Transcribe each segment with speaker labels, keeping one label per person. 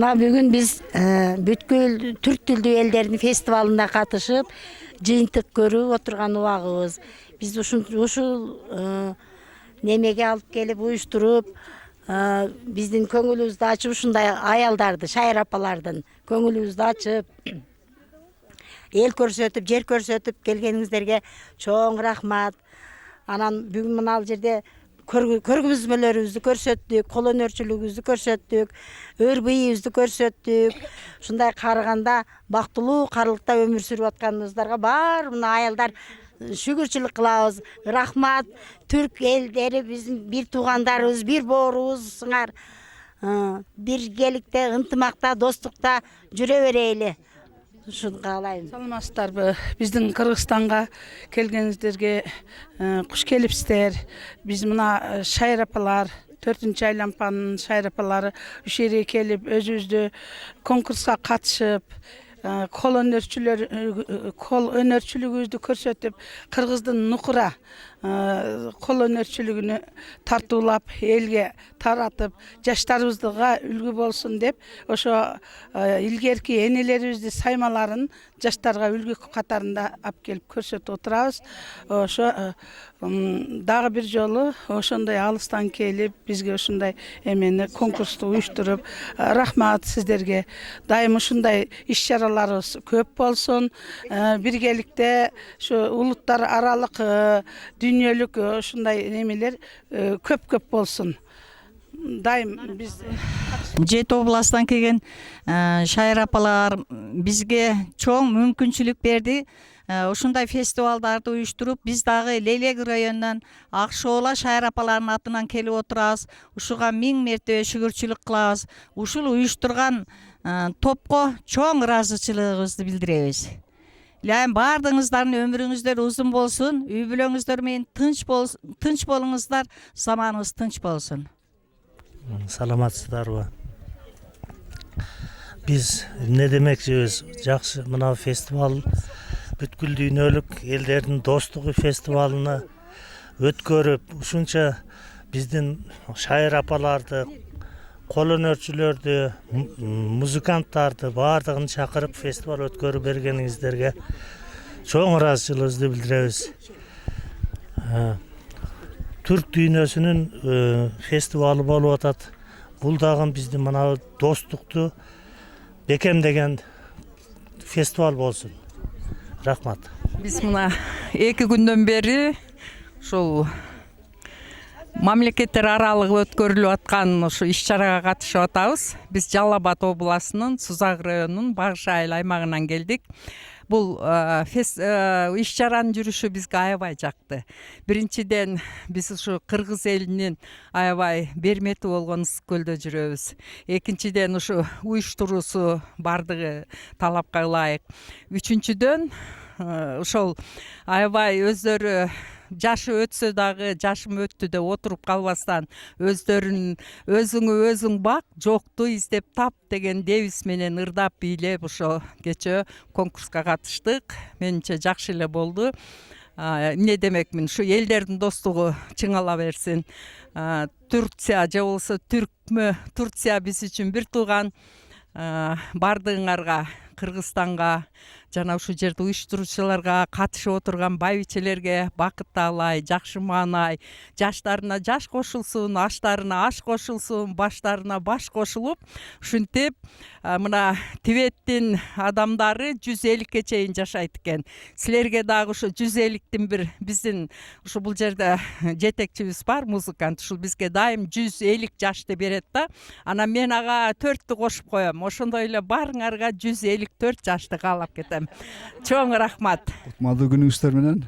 Speaker 1: мына бүгүн биз э, бүткүл түрк тилдүү элдердин фестивалына катышып жыйынтык көрүп отурган убагыбыз. Биз ушул э, немеге алып келип уюштуруп э, биздин көңүлүбүздү ачып ушундай аялдарды шайыр апалардын көңүлүбүздү ачып эл көрсөтүп жер көрсөтүп келгениңиздерге чоң рахмат. Анан бүгүн мына жерде көргү- көргөзмөлөрүбүздү көрсөттүк кол өнөрчүлүгүбүздү көрсөттүк өр бийибизди көрсөттүк ушундай карыганда бактылуу карлыкта өмүр сүрүп атканыбыздарга баары мына аялдар шүгүрчүлүк кылабыз рахмат түрк элдери биздин бир туугандарыбыз бир боорубузсуңар Э, биргеликте ынтымакта достукта жүрө берели ушуну каалайм
Speaker 2: саламатсыздарбы биздин кыргызстанга келгениңиздерге э, куш келипсиздер биз мына э, шайыр апалар төртүнчү айлампанын шайыр апалары ушул жерге келип өзүбүздү конкурска катышып э, кол өнөрчүлөр э, кол өнөрчүлүгүбүздү көрсөтүп кыргыздын нукура э, кол өнөрчүлүгүнү тартуулап элге таратып жаштарыбызга үлгү болсун деп ошо э, илгерки энелерибиздин саймаларын жаштарга үлгү катарында алып келип көрсөтүп отурабыз. Ошо э, м, дагы бир жолу ошондой алыстан келип бизге ушундай эмени конкурсту уюштуруп э, рахмат сиздерге дайым ушундай иш чараларыбыз көп болсун Э, биргеликте ушу улуттар аралык э, дүйнөлүк э, ушундай немелер э, көп көп болсун дайым биз
Speaker 3: жети областтан келген э, шайыр апалар бизге чоң мүмкүнчүлүк берди Э, ушундай фестивалдарды уюштуруп биз дагы лелек районунан ак шоола шайыр апаларынын атынан келип отурабыз. Ушуга миң мертебе шүгүрчүлүк кылабыз. Ушул уюштурган э, топко чоң ыраазычылыгыбызды билдиребиз. Лайым баардыгыңыздардын өмүрүңүздөр узун болсун үй бүлөңүздөр менен тынч тынч болуңуздар заманыбыз тынч болсун.
Speaker 4: Саламатсыздарбы? Биз эмне демекчибиз? Жакшы мына фестиваль бүткүл дүйнөлүк элдердин достугу фестивалыны өткөрүп ушунча биздин шайыр апаларды кол өнөрчүлөрдү м- музыканттарды баардыгын чакырып фестиваль өткөрүп бергениңиздерге чоң ыраазычылыгыбызды билдиребиз Э, түрк дүйнөсүнүн э, фестивалы болуп атат бул дагы биздин мына достукту бекемдеген фестиваль болсун рахмат.
Speaker 5: Биз мына эки күндөн бери ушул мамлекеттер аралык өткөрүлүп аткан ушу иш чарага катышып атабыз. Биз жалал абад областынын сузак районунун багыш айыл аймагынан келдик. Бул э, э, иш чаранын жүрүшү бизге аябай жакты. Биринчиден биз ушу кыргыз элинин аябай бермети болгон ысык көлдө жүрөбүз. Экинчиден ушу уюштуруусу баардыгы талапка ылайык. Үчүнчүдөн э, ошол аябай өздөрү жашы өтсө дагы жашым өттү деп отуруп калбастан өздөрүн өзүңө өзүң бак жокту издеп тап деген девиз менен ырдап бийлеп ошо кечээ конкурска катыштык. Менимче жакшы эле болду. Эмне демекмин? Ушу элдердин достугу чыңала берсин. Турция же болбосо түркмө турция биз үчүн бир тууган баардыгыңарга кыргызстанга жана ушул жерде уюштуруучуларга катышып отурган байбичелерге бакыт таалай жакшы маанай. Жаштарына жаш кошулсун аштарына аш кошулсун баштарына баш кошулуп ушинтип мына тибеттин адамдары жүз элүүккө чейин жашайт экен. Силерге дагы ушу жүз элүүктүн бир биздин ушу бул жерде жетекчибиз бар музыкант. Ушул бизге дайым жүз элүү жашты берет да анан мен ага төрттү кошуп коем. Ошондой эле баарыңарга жүз элүү төрт жашты каалап кетем чоң рахмат.
Speaker 6: Кутмандуу күнүңүздөр менен.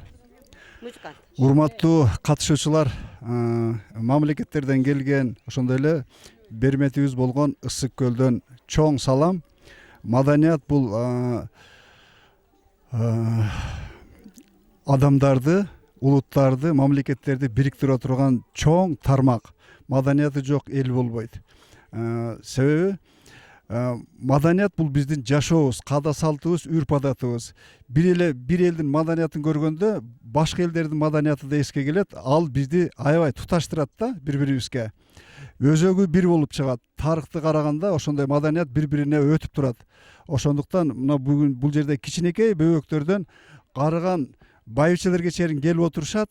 Speaker 6: Урматтуу катышуучулар мамлекеттерден келген ошондой эле берметибиз болгон ысык көлдөн чоң салам. Маданият бул адамдарды улуттарды мамлекеттерди бириктире турган чоң тармак. Маданияты жок эл болбойт. Себеби маданият бул биздин жашообуз каада салтыбыз үрп адатыбыз бир эле бир элдин маданиятын көргөндө башка элдердин маданияты да эске келет ал бизди аябай туташтырат да бири бирибизге өзөгү бир болуп чыгат. Тарыхты караганда ошондой маданият бири бирине өтүп турат. Ошондуктан мына бүгүн бул жерде кичинекей бөбөктөрдөн карыган байбичелерге чейин келип отурушат.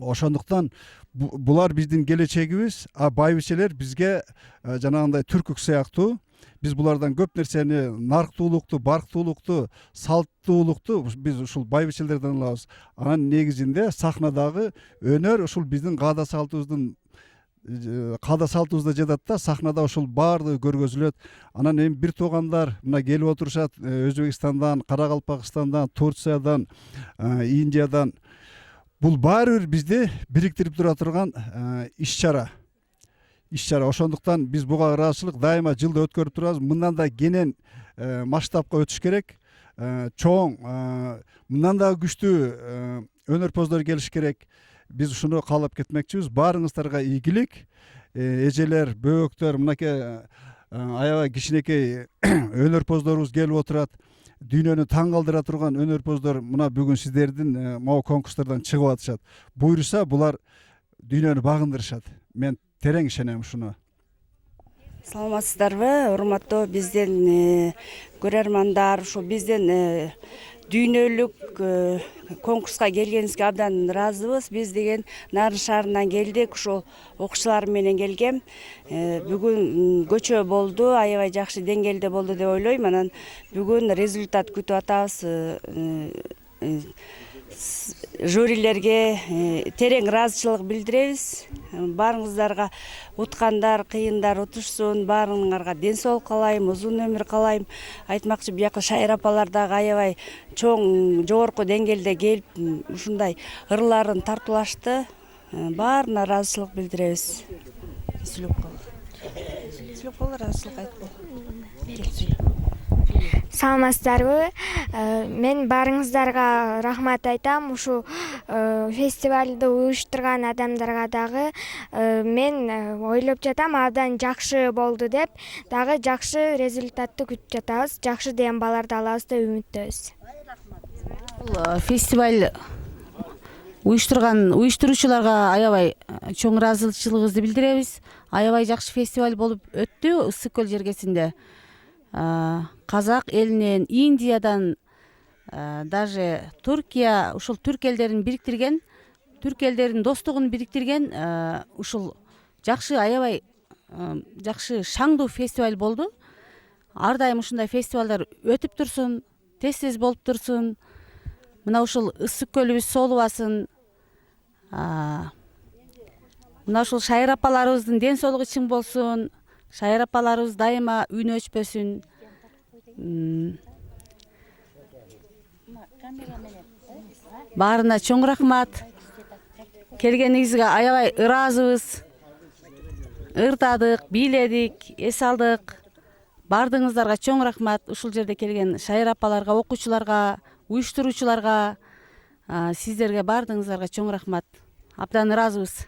Speaker 6: Ошондуктан бу- булар биздин келечегибиз а байбичелер бизге э, жанагындай түркүк сыяктуу биз булардан көп нерсени нарктуулукту барктуулукту салттуулукту биз ушул байбичелерден алабыз. Анан негизинде сахнадагы өнөр ушул биздин каада салтыбыздын э, каада салтыбызда жатат да сахнада ушул баардыгы көргөзүлөт. Анан эми бир туугандар мына келип отурушат э, өзбекстандан каракалпакстандан турциядан э, индиядан. Бул баары бир бизди бириктирип тура турган э, иш чара. Иш чара ошондуктан биз буга ыраазычылык дайыма жылда өткөрүп турабыз. Мындан да кенен э, масштабка өтүш керек. Э, чоң э, мындан дагы күчтүү өнөрпоздор келиш керек. Биз ушуну каалап кетмекчибиз. Баарыңыздарга ийгилик. Эжелер бөбөктөр мынакей аябай кичинекей өнөрпоздорубуз келип отурат. Дүйнөнү таң калтыра турган өнөрпоздор мына бүгүн сиздердин могу конкурстардан чыгып атышат. Буюрса булар дүйнөнү багындырышат. Мен терең ишенем ушуна
Speaker 7: саламатсыздарбы урматтуу биздин э, көрөрмандар ушул биздин э, дүйнөлүк э, конкурска келгениңизге абдан ыраазыбыз. Биз деген нарын шаарынан келдик. Ушул окуучулар менен келгем. Бүгүн көчө болду аябай жакшы деңгээлде болду деп ойлойм. Анан бүгүн результат күтүп атабыз. Жюрилерге терең ыраазычылык билдиребиз. Баарыңыздарга уткандар кыйындар утушсун баарыңарга ден соолук каалайм узун өмүр каалайм айтмакчы бияка шайыр апалар дагы аябай чоң жогорку деңгээлде келип ушундай ырларын тартуулашты Э, баарына ыраазычылык билдиребиз сүйлөп кал сүйлөп кал ыраазычылык айтып.
Speaker 8: Саламатсыздарбы? Э, мен баарыңыздарга рахмат айтам. Ушул э, фестивалды уюштурган адамдарга дагы э, мен ойлоп жатам абдан жакшы болду деп. Дагы жакшы результатты күтүп жатабыз. Жакшы деген бааларды алабыз деп үмүттөбүз
Speaker 9: Бул э, фестиваль уюштурган уюштуруучуларга аябай чоң ыраазычылыгыбызды билдиребиз. Аябай жакшы фестиваль болуп өттү. Ысык көл жергесинде Казак элинен индиядан даже туркия ушул түрк элдерин бириктирген түрк элдеринин достугун бириктирген ушул жакшы аябай жакшы шаңдуу фестиваль болду ар дайым ушундай фестивалдар өтүп турсун тез тез болуп турсун мына ушул ысык көлүбүз соолубасын мына ушул шайыр апаларыбыздын ден соолугу чың болсун шайыр апаларыбыз дайыма үнү өчпөсүн баарына чоң рахмат. Келгениңизге аябай ыраазыбыз ырдадык бийледик эс алдык баардыгыңыздарга чоң рахмат. Ушул жерде келген шайыр апаларга окуучуларга уюштуруучуларга сиздерге баардыгыңыздарга чоң рахмат. Абдан ыраазыбыз